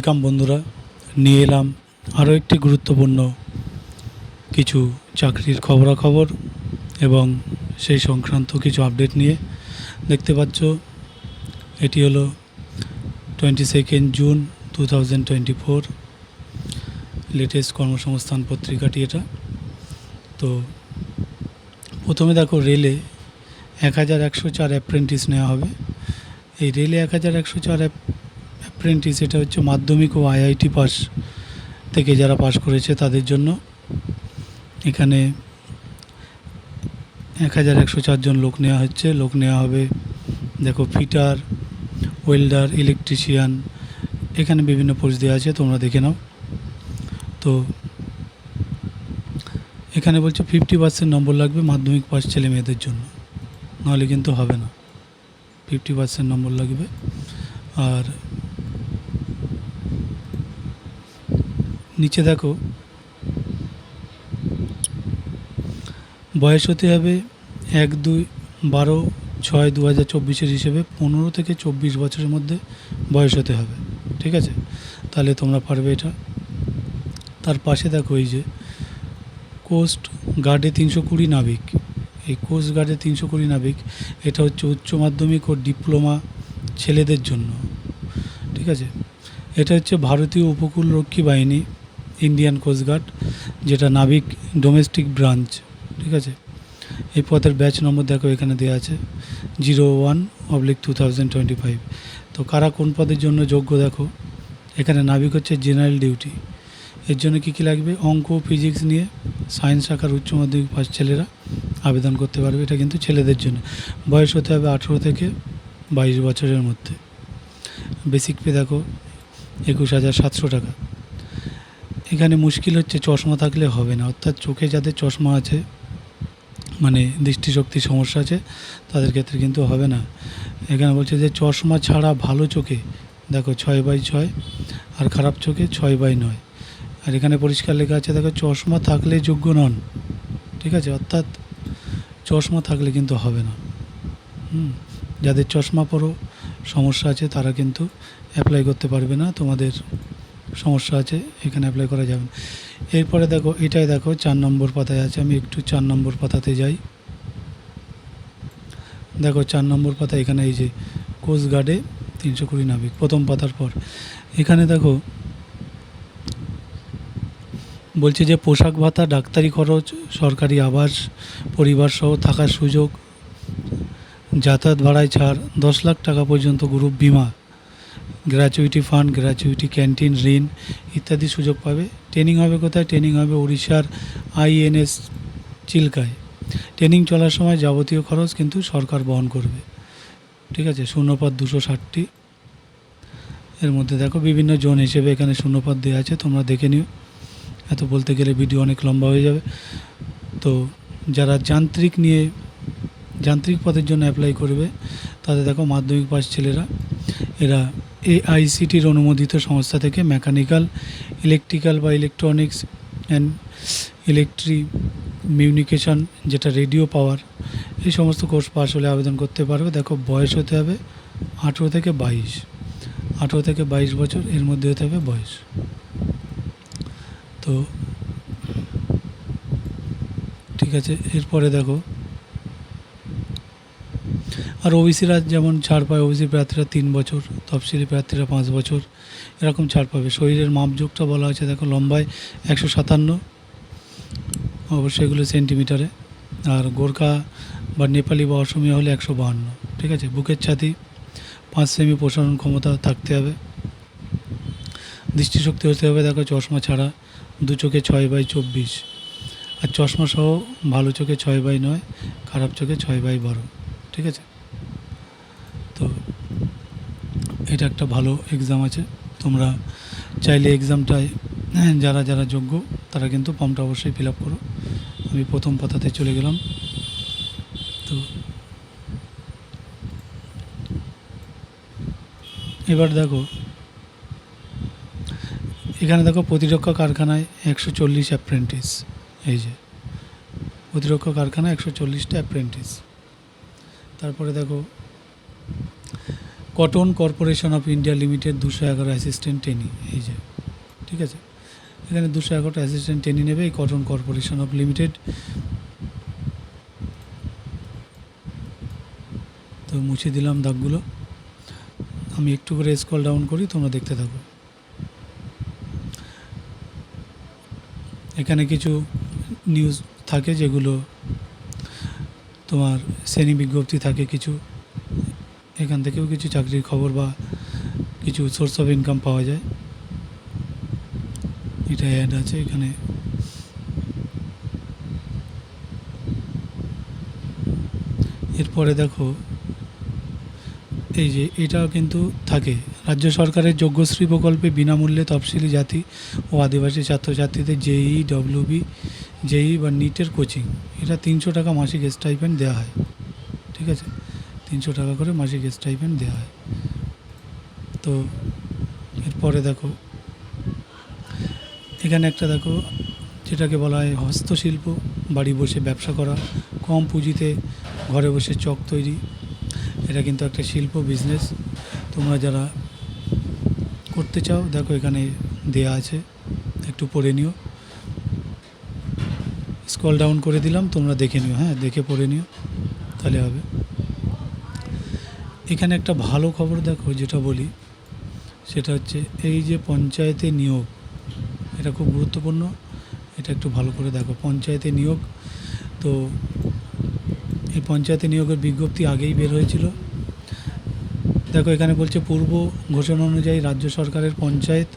Welcome বন্ধুরা, নিয়ে এলাম আরও একটি গুরুত্বপূর্ণ কিছু চাকরির খবরাখবর এবং সেই সংক্রান্ত কিছু আপডেট নিয়ে। দেখতে পাচ্ছ, এটি হলো twenty second June two thousand twenty four latest কর্মসংস্থান পত্রিকাটি এটা। তো প্রথমে দেখো রেলে এক হাজার একশো চার অ্যাপ্রেন্টিস নেওয়া হবে। এই রেলে এক হাজার একশো চার অ্যাপ্রেন্টিস এটা হচ্ছে মাধ্যমিক ও আইআইটি পাস থেকে যারা পাস করেছে তাদের জন্য। এখানে এক হাজার একশো চারজন লোক নেওয়া হচ্ছে। লোক নেওয়া হবে, দেখো ফিটার ওয়েল্ডার ইলেকট্রিশিয়ান এখানে বিভিন্ন পোস্ট দেওয়া আছে, তোমরা দেখে নাও। তো এখানে বলছে ফিফটি পার্সেন্ট নম্বর লাগবে মাধ্যমিক পাস ছেলে মেয়েদের জন্য। নাহলে কিন্তু হবে না। ফিফটি পার্সেন্ট নম্বর লাগবে। আর নিচে দেখো। বয়স হতে হবে এক, দুই, বারো, ছয় দু হাজার চব্বিশের হিসেবে পনেরো থেকে চব্বিশ বছরের মধ্যে বয়স হতে হবে, ঠিক আছে? তাহলে তোমরা পারবে এটা। তার পাশে দেখো এই যে কোস্ট গার্ডে তিনশো কুড়ি নাবিক। এই কোস্ট গার্ডে তিনশো কুড়ি নাবিক, এটা হচ্ছে উচ্চ মাধ্যমিক ও ডিপ্লোমা ছেলেদের জন্য, ঠিক আছে? এটা হচ্ছে ভারতীয় উপকূল রক্ষী বাহিনী। ইন্ডিয়ান কোস্ট গার্ড যেটা নাবিক ডোমেস্টিক ব্রাঞ্চ ঠিক আছে? এই পথের ব্যাচ নম্বর দেখো এখানে দেওয়া আছে zero one oblique two thousand twenty five তো কারা কোন পদের জন্য যোগ্য দেখো? এখানে নাবিক হচ্ছে জেনারেল ডিউটি এর জন্য কী কী লাগবে? অঙ্ক ফিজিক্স নিয়ে সায়েন্স শাখার উচ্চ মাধ্যমিক পাস ছেলেরা আবেদন করতে পারবে, এটা কিন্তু ছেলেদের জন্য। বয়স হতে হবে আঠেরো থেকে বাইশ বছরের মধ্যে। বেসিক পে দেখো, একুশ হাজার সাতশো টাকা। এখানে মুশকিল হচ্ছে, চশমা থাকলে হবে না। অর্থাৎ চোখে যাদের চশমা আছে মানে দৃষ্টিশক্তির সমস্যা আছে, তাদের ক্ষেত্রে কিন্তু হবে না। এখানে বলছে যে, চশমা ছাড়া ভালো চোখে, দেখো ছয় বাই ছয়, আর খারাপ চোখে ছয় বাই নয়। আর এখানে পরিষ্কার লেখা আছে, দেখো চশমা থাকলে যোগ্য নন। ঠিক আছে? অর্থাৎ চশমা থাকলে কিন্তু হবে না। হুম, যাদের চশমা পরো, সমস্যা আছে, তারা কিন্তু অ্যাপ্লাই করতে পারবে না তোমাদের সমস্যা আছে, এখানে অ্যাপ্লাই করা যাবে না। এরপরে দেখো, এটাই দেখো, চার নম্বর পাতায় আছে, আমি একটু চার নম্বর পাতাতে যাই। দেখো, চার নম্বর পাতা এখানে এই যে কোস্ট গার্ডে তিনশো কুড়ি নাবিক, প্রথম পাতার পর। এখানে দেখো, বলছে যে, পোশাক ভাতা, ডাক্তারি খরচ, সরকারি আবাস, পরিবার সহ থাকার সুযোগ, যাতায়াত ভাড়ায় ছাড়, দশ লাখ টাকা পর্যন্ত গ্রুপ বিমা। গ্র্যাচুইটি ফান্ড গ্র্যাচুইটি ক্যান্টিন ঋণ ইত্যাদি সুযোগ পাবে। ট্রেনিং হবে কোথায়? ট্রেনিং হবে উড়িষ্যার আইএনএস চিল্কায়। ট্রেনিং চলার সময় যাবতীয় খরচ কিন্তু সরকার বহন করবে। ঠিক আছে? শূন্যপদ দুশো ষাটটি। এর মধ্যে দেখো, বিভিন্ন জোন হিসেবে এখানে শূন্যপদ দেওয়া আছে, তোমরা দেখে নিও। এত বলতে গেলে ভিডিও অনেক লম্বা হয়ে যাবে। তো যারা যান্ত্রিক নিয়ে, যান্ত্রিক পদের জন্য অ্যাপ্লাই করবে, তাদের দেখো মাধ্যমিক পাস ছেলেরা, এরা এআইসিটির অনুমোদিত সংস্থা থেকে মেকানিক্যাল, ইলেকট্রিক্যাল বা ইলেকট্রনিক্স অ্যান্ড ইলেকট্রি মিউনিকেশন, যেটা রেডিও পাওয়ার, এই সমস্ত কোর্স পাশ হলে আবেদন করতে পারবে। দেখো, বয়স হতে হবে আঠেরো থেকে বাইশ। আঠেরো থেকে বাইশ বছর, এর মধ্যে হতে হবে বয়স। তো ঠিক আছে, এরপরে দেখো আর ওবিসিরা যেমন ছাড় পায় ওবিসি প্রার্থীরা তিন বছর, তফসিলি প্রার্থীরা পাঁচ বছর, এরকম ছাড় পাবে। শরীরের মাপযোগটা বলা হয়েছে, দেখো লম্বায় একশো সাতান্ন, অবশ্যই এগুলো সেন্টিমিটারে। আর গোর্খা বা নেপালি বা অসমীয়া হলে একশো বাহান্ন, ঠিক আছে? বুকের ছাতি, পাঁচ সেমি প্রসারণ ক্ষমতা থাকতে হবে। দৃষ্টিশক্তি হতে হবে, দেখো চশমা ছাড়া, দু চোখে ছয় বাই চব্বিশ। আর চশমা সহ ভালো চোখে ছয় বাই নয়, খারাপ চোখে ছয় বাই বারো, ঠিক আছে তো এটা একটা ভালো এক্সাম আছে। তোমরা চাইলে এক্সামটায় হ্যাঁ, যারা যারা যোগ্য তারা কিন্তু ফর্মটা অবশ্যই ফিল আপ করো। আমি প্রথম পাতাতে চলে গেলাম। তো এবার দেখো এখানে দেখো প্রতিরক্ষা কারখানায় একশো চল্লিশ অ্যাপ্রেন্টিস এই যে প্রতিরক্ষা কারখানায় একশো চল্লিশটা অ্যাপ্রেন্টিস তারপরে দেখো cotton corporation of India limited দুশো এগারো অ্যাসিস্ট্যান্ট ট্রেনি এই যে, ঠিক আছে? এখানে দুশো এগারোটা অ্যাসিস্ট্যান্ট ট্রেনি নেবে এই কটন কর্পোরেশন অফ লিমিটেড। তো মুছে দিলাম দাগগুলো। আমি একটু করে স্কল ডাউন করি, তোমরা দেখতে থাকো। এখানে কিছু নিউজ থাকে যেগুলো তোমার শ্রেণি বিজ্ঞপ্তি থাকে কিছু। এখান থেকেও কিছু চাকরির খবর বা কিছু সোর্স অফ ইনকাম পাওয়া যায়। এটা অ্যাড আছে এখানে। এরপরে দেখো, এই যে এটাও কিন্তু থাকে। রাজ্য সরকারের যোগ্যশ্রী প্রকল্পে বিনামূল্যে তফসিলি জাতি ও আদিবাসী ছাত্রছাত্রীদের জেই ডব্লিউবি জেই বা নিটের কোচিং এটা তিনশো টাকা মাসিক স্টাইপেন্ড দেওয়া হয়। ঠিক আছে? তিনশো টাকা করে মাসিক স্টাইপেন্ড দেওয়া হয়। তো এরপরে দেখো, এখানে একটা দেখো, যেটাকে বলা হয় হস্তশিল্প, বাড়ি বসে ব্যবসা করা, কম পুঁজিতে ঘরে বসে চক তৈরি, এটা কিন্তু একটা শিল্প বিজনেস তোমরা যারা করতে চাও, দেখো এখানে দেয়া আছে, একটু পড়ে নিও। স্কল ডাউন করে দিলাম, তোমরা দেখে নিও হ্যাঁ দেখে পড়ে নিও, তাহলে হবে। এখানে একটা ভালো খবর দেখো, যেটা বলি, সেটা হচ্ছে এই যে পঞ্চায়েতে নিয়োগ, এটা খুব গুরুত্বপূর্ণ, এটা একটু ভালো করে দেখো, পঞ্চায়েতে নিয়োগ, তো এই পঞ্চায়েতে নিয়োগের বিজ্ঞপ্তি আগেই বের হয়েছিল। দেখো, এখানে বলছে, পূর্ব ঘোষণা অনুযায়ী রাজ্য সরকারের পঞ্চায়েত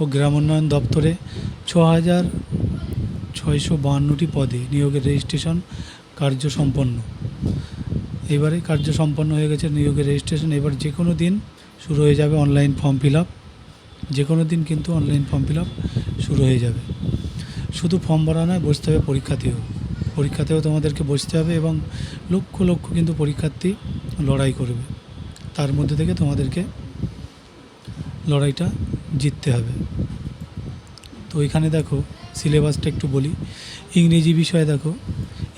ও গ্রাম উন্নয়ন দপ্তরে ছ হাজার ছয়শো বাহান্নটি পদে নিয়োগের রেজিস্ট্রেশন কার্য সম্পন্ন এবারে কার্য সম্পন্ন হয়ে গেছে নিয়োগের রেজিস্ট্রেশন এবার যে কোনো দিন শুরু হয়ে যাবে অনলাইন ফর্ম ফিল আপ যে কোনো দিন কিন্তু অনলাইন ফর্ম ফিল আপ শুরু হয়ে যাবে। শুধু ফর্ম ভরা নয়, বসতে হবে পরীক্ষাতেও পরীক্ষাতেও তোমাদেরকে বসতে হবে এবং লক্ষ লক্ষ কিন্তু পরীক্ষার্থী লড়াই করবে। তার মধ্যে থেকে তোমাদেরকে লড়াইটা জিততে হবে। তো এখানে দেখো সিলেবাসটা একটু বলি। ইংরেজি বিষয়ে দেখো।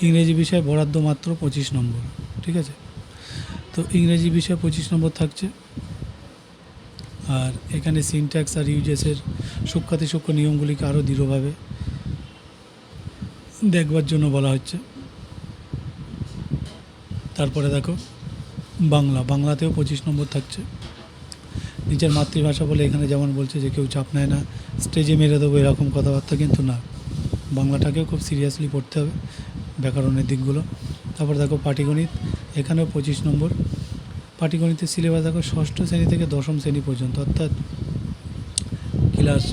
ইংরেজি বিষয়ে বরাদ্দ মাত্র পঁচিশ নম্বর। ঠিক আছে? তো ইংরেজি বিষয়ে পঁচিশ নম্বর থাকছে। আর এখানে সিনট্যাক্স আর ইউজেসের সূক্ষাতি সূক্ষ্ম নিয়মগুলিকে আরও দৃঢ়ভাবে দেখবার জন্য বলা হচ্ছে। তারপরে দেখো, বাংলা। বাংলাতেও পঁচিশ নম্বর থাকছে। নিজের মাতৃভাষা বলে এখানে যেমন বলছে যে কেউ চাপ নেয় না স্টেজে মেরে দেবো এরকম কথাবার্তা কিন্তু না। বাংলাটাকেও খুব সিরিয়াসলি পড়তে হবে ব্যাকরণের দিকগুলো। তারপর দেখো পাটিগণিত। এখানেও পঁচিশ নম্বর। পাটিগণিতের সিলেবাস দেখো, ষষ্ঠ শ্রেণি থেকে দশম শ্রেণি পর্যন্ত, অর্থাৎ ক্লাস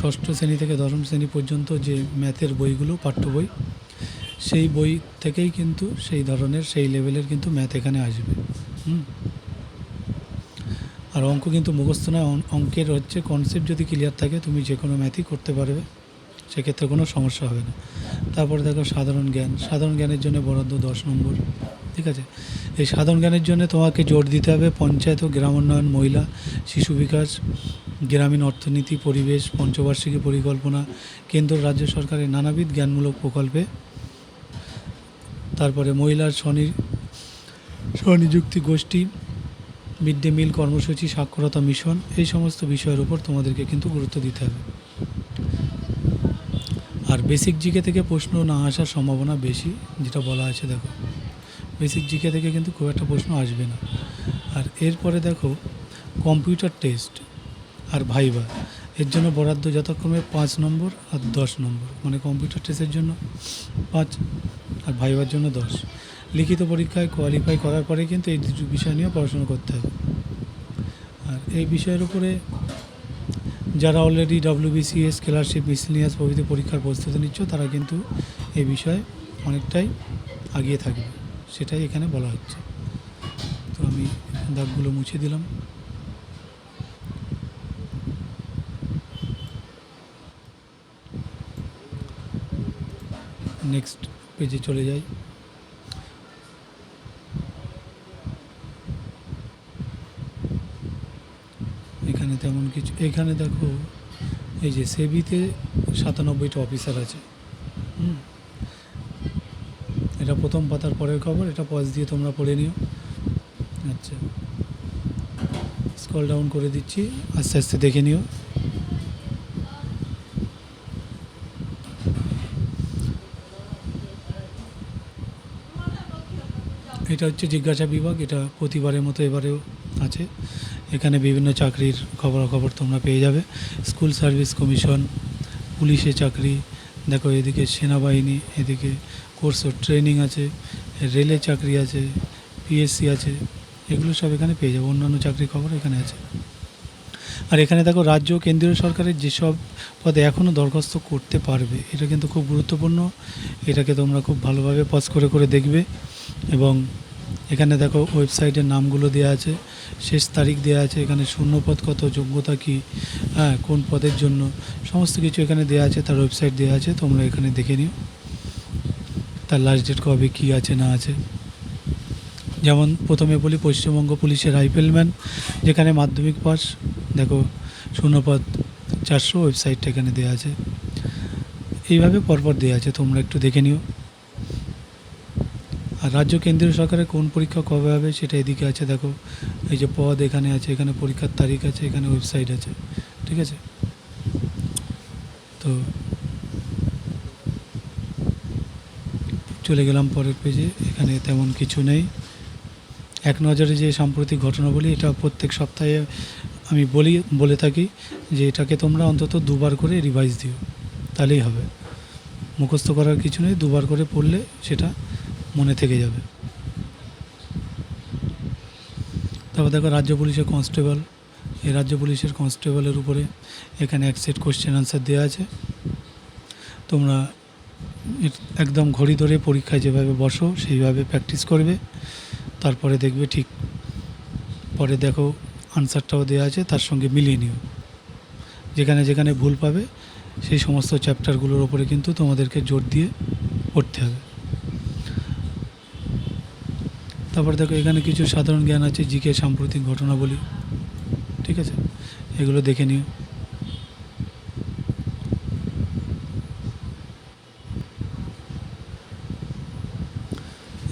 ষষ্ঠ শ্রেণি থেকে দশম শ্রেণি পর্যন্ত যে ম্যাথের বইগুলো, পাঠ্য বই, সেই বই থেকেই কিন্তু সেই ধরনের, সেই লেভেলের কিন্তু ম্যাথ এখানে আসবে। আর অঙ্ক কিন্তু মুখস্থ নয় অঙ্কের হচ্ছে কনসেপ্ট যদি ক্লিয়ার থাকে, তুমি যে কোনো ম্যাথই করতে পারবে, সেক্ষেত্রে কোনো সমস্যা হবে না। তারপরে দেখো সাধারণ জ্ঞান, সাধারণ জ্ঞানের জন্য বরাদ্দ দশ নম্বর। ঠিক আছে? এই সাধারণ জ্ঞানের জন্য তোমাকে জোর দিতে হবে। পঞ্চায়েত ও গ্রাম উন্নয়ন, মহিলা, শিশু বিকাশ, গ্রামীণ অর্থনীতি, পরিবেশ, পঞ্চবার্ষিকী পরিকল্পনা, কেন্দ্র, রাজ্য সরকারের নানাবিধ জ্ঞানমূলক প্রকল্পে। তারপরে মহিলার স্বনি, স্বনিযুক্তি গোষ্ঠী, মিড ডে মিল কর্মসূচি, সাক্ষরতা মিশন, এই সমস্ত বিষয়ের উপর তোমাদেরকে কিন্তু গুরুত্ব দিতে হবে। আর বেসিক জিকে থেকে প্রশ্ন না আসার সম্ভাবনা বেশি, যেটা বলা আছে, দেখো। বেসিক জিকে থেকে কিন্তু খুব একটা প্রশ্ন আসবে না। আর এরপরে দেখো কম্পিউটার টেস্ট আর ভাইবা এর জন্য বরাদ্দ যথাক্রমে পাঁচ নম্বর আর দশ নম্বর মানে কম্পিউটার টেস্টের জন্য পাঁচ আর ভাইবার জন্য দশ। লিখিত পরীক্ষায় কোয়ালিফাই করার পরে কিন্তু এই দুটো বিষয় নিয়ে পড়াশোনা করতে হবে। আর এই বিষয়ের উপরে যারা অলরেডি ডাব্লিউবিসিএস স্কলারশিপ মিসলিনিয়াস প্রভৃতি পরীক্ষার প্রস্তুতি নিচ্ছ, তারা কিন্তু এই বিষয়ে অনেকটাই আগিয়ে থাকবে। সেটাই এখানে বলা হচ্ছে। তো আমি দাগগুলো মুছে দিলাম। নেক্সট পেজে চলে যাই। এখানে তেমন কিছু, এখানে দেখো, এই যে সেবিতে সাতানব্বইটা অফিসার আছে। হুম। এটা প্রথম পাতার পরের খবর, এটা পজ দিয়ে তোমরা পড়ে নিও। আচ্ছা। স্কল ডাউন করে দিচ্ছি, আস্তে আস্তে দেখে নিও। এটা হচ্ছে জিজ্ঞাসা বিভাগ, এটা প্রতিবারের মতো এবারেও আছে। এখানে বিভিন্ন চাকরির খবরাখবর তোমরা পেয়ে যাবে। স্কুল সার্ভিস কমিশন পুলিশে চাকরি, দেখো এদিকে সেনাবাহিনী, এদিকে কোর্স ট্রেনিং আছে রেলে চাকরি আছে পিএসসি আছে, এগুলো সব এখানে পেয়ে যাবে, অন্যান্য চাকরির খবর এখানে আছে। আর এখানে দেখো রাজ্য কেন্দ্রীয় সরকারের যেসব পদে এখনও দরখাস্ত করতে পারবে, এটা কিন্তু খুব গুরুত্বপূর্ণ, এটাকে তোমরা খুব ভালোভাবে পজ করে করে দেখবে। এবং এখানে দেখো ওয়েবসাইটের নামগুলো দেওয়া আছে, শেষ তারিখ দেওয়া আছে, এখানে শূন্যপদ কত, যোগ্যতা কী হ্যাঁ কোন পদের জন্য, সমস্ত কিছু এখানে দেওয়া আছে, তার ওয়েবসাইট দেওয়া আছে, তোমরা এখানে দেখে নিও। তার লাস্ট ডেট কবে কী আছে না আছে। যেমন প্রথমে বলি পশ্চিমবঙ্গ পুলিশের রাইফেলম্যান যেখানে মাধ্যমিক পাস। দেখো শূন্যপদ চারশো ওয়েবসাইটটা এখানে দেওয়া আছে। এইভাবে পরপর দেওয়া আছে, তোমরা একটু দেখে নিও। আর রাজ্য কেন্দ্রীয় সরকারের কোন পরীক্ষা কবে হবে সেটা এদিকে আছে, দেখো। এই যে পদ এখানে আছে, এখানে পরীক্ষার তারিখ আছে, এখানে ওয়েবসাইট আছে। ঠিক আছে? তো চলে গেলাম পরের পেজে এখানে তেমন কিছু নেই। এক নজরে যে সাম্প্রতিক ঘটনাবলী, এটা প্রত্যেক সপ্তাহে আমি বলি, বলে থাকি যে এটাকে তোমরা অন্তত দুবার করে রিভাইজ দিও, তাহলেই হবে। মুখস্থ করার কিছু নেই, দুবার করে পড়লে সেটা মনে থেকে যাবে। তারপর দেখো, রাজ্য পুলিশের কনস্টেবল এই রাজ্য পুলিশের কনস্টেবলের উপরে এখানে এক সেট কোশ্চেন আনসার দেওয়া আছে। তোমরা একদম ঘড়ি ধরে পরীক্ষায় যেভাবে বসো, সেইভাবে প্র্যাকটিস করবে। তারপরে দেখবে ঠিক পরে দেখো আনসারটাও দেওয়া আছে, তার সঙ্গে মিলিয়ে নিও। যেখানে যেখানে ভুল পাবে, সেই সমস্ত চ্যাপ্টারগুলোর ওপরে কিন্তু তোমাদেরকে জোর দিয়ে পড়তে হবে। তারপর দেখো এখানে কিছু সাধারণ জ্ঞান আছে, জিকে সাম্প্রতিক ঘটনাবলী। ঠিক আছে? এগুলো দেখে নিও।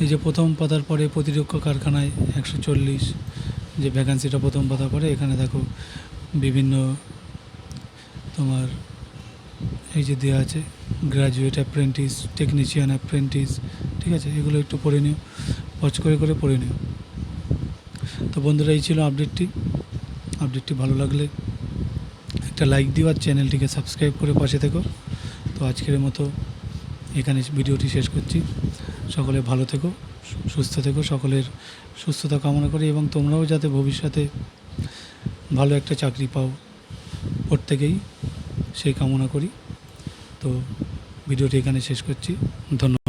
এই যে প্রথম পাতার পরে প্রতিরক্ষা কারখানায় একশো চল্লিশ যে ভ্যাকান্সিটা প্রথম পাতার পরে, এখানে দেখো বিভিন্ন তোমার এই যে দেওয়া আছে গ্র্যাজুয়েট অ্যাপ্রেন্টিস টেকনিশিয়ান অ্যাপ্রেন্টিস ঠিক আছে? এগুলো একটু পড়ে নিও পচ করে করে পড়ে নিও। তো বন্ধুরা, এই ছিল আপডেটটি আপডেটটি ভালো লাগলে একটা লাইক দিও আর চ্যানেলটিকে সাবস্ক্রাইব করে পাশে থেকো। তো আজকের মতো এখানে ভিডিওটি শেষ করছি। সকলে ভালো থেকো, সুস্থ থেকো, সকলের সুস্থতা কামনা করি এবং তোমরাও যাতে ভবিষ্যতে ভালো একটা চাকরি পাও প্রত্যেকেই, সেই কামনা করি। তো ভিডিওটি এখানে শেষ করছি। ধন্যবাদ।